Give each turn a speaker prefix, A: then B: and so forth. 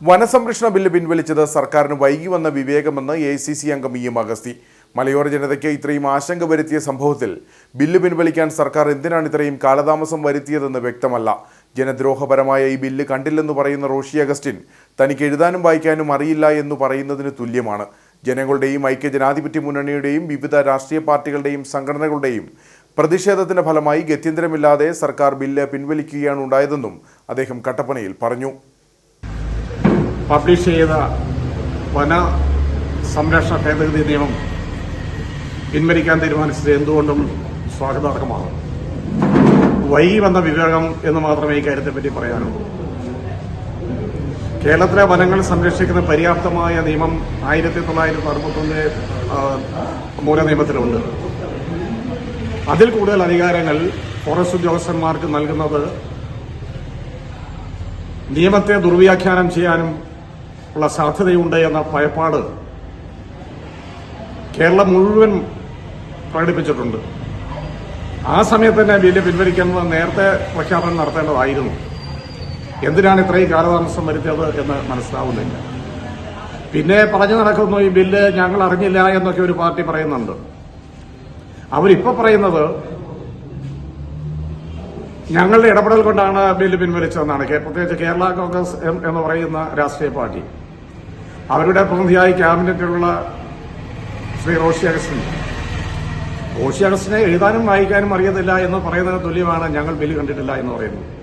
A: വനസംരക്ഷണ bill പിൻവലിച്ചത് സർക്കാരിന് വൈകി വന്ന വിവേകമെന്ന് എ സി സി അംഗം ഇ എം അഗസ്തി. മലയോര ജനതയ്ക്ക് ഇത്രയും ആശങ്ക വരുത്തിയ സംഭവത്തിൽ ബില്ല് പിൻവലിക്കാൻ സർക്കാർ എന്തിനാണ് ഇത്രയും കാലതാമസം വരുത്തിയതെന്ന് വ്യക്തമല്ല. ജനദ്രോഹപരമായ ഈ ബില്ല് കണ്ടില്ലെന്ന് പറയുന്ന റോഷി അഗസ്റ്റിൻ തനിക്ക് എഴുതാനും വായിക്കാനും അറിയില്ല എന്ന് പറയുന്നതിന് തുല്യമാണ്. ജനങ്ങളുടെയും ഐക്യജനാധിപത്യ മുന്നണിയുടെയും വിവിധ രാഷ്ട്രീയ പാർട്ടികളുടെയും സംഘടനകളുടെയും പ്രതിഷേധത്തിന്റെ ഫലമായി ഗത്യന്തരമില്ലാതെ സർക്കാർ ബില്ല് പിൻവലിക്കുകയാണ് ഉണ്ടായതെന്നും അദ്ദേഹം കട്ടപ്പനയിൽ പറഞ്ഞു.
B: പബ്ലിഷ് ചെയ്ത വന സംരക്ഷണ ഭേദഗതി നിയമം പിൻവലിക്കാൻ തീരുമാനിച്ചത് എന്തുകൊണ്ടും സ്വാഗതാർഹമാണ്. വൈകി വന്ന വിവേകം എന്ന് മാത്രമേ ഈ കാര്യത്തെപ്പറ്റി പറയാനുള്ളൂ. കേരളത്തിലെ വനങ്ങൾ സംരക്ഷിക്കുന്ന പര്യാപ്തമായ നിയമം ആയിരത്തി തൊള്ളായിരത്തി അറുപത്തൊന്ന് മൂല നിയമത്തിലുണ്ട് അതിൽ കൂടുതൽ അധികാരങ്ങൾ ഫോറസ്റ്റ് ഉദ്യോഗസ്ഥന്മാർക്ക് നൽകുന്നത് നിയമത്തെ ദുർവ്യാഖ്യാനം ചെയ്യാനും ഉള്ള സാധ്യതയുണ്ട് എന്ന ഭയപ്പാട് കേരളം മുഴുവൻ പ്രകടിപ്പിച്ചിട്ടുണ്ട്. ആ സമയത്ത് തന്നെ ബില്ല് പിൻവലിക്കുന്നത് നേരത്തെ പ്രഖ്യാപനം നടത്തേണ്ടതായിരുന്നു. എന്തിനാണ് ഇത്രയും കാലതാമസം വരുത്തിയത് എന്ന് മനസ്സിലാവുന്നില്ല. പിന്നെ പറഞ്ഞു നടക്കുന്നു ഈ ബില്ല് ഞങ്ങൾ അറിഞ്ഞില്ല എന്നൊക്കെ ഒരു പാർട്ടി പറയുന്നുണ്ട്. അവരിപ്പോ പറയുന്നത് ഞങ്ങളുടെ ഇടപെടൽ കൊണ്ടാണ് ബില്ല് പിൻവലിച്ചതെന്നാണ്. പ്രത്യേകിച്ച് കേരള കോൺഗ്രസ് എന്ന് പറയുന്ന രാഷ്ട്രീയ പാർട്ടി. അവരുടെ പ്രതിനിധിയായി ക്യാബിനറ്റിലുള്ള ശ്രീ റോഷി അഗസ്റ്റിൻ. റോഷി അഗസ്റ്റിനെ എഴുതാനും വായിക്കാനും അറിയത്തില്ല എന്ന് പറയുന്നതിന് തുല്യമാണ്. ഞങ്ങൾ ബില്ല് കണ്ടിട്ടില്ല എന്ന് പറയുന്നത്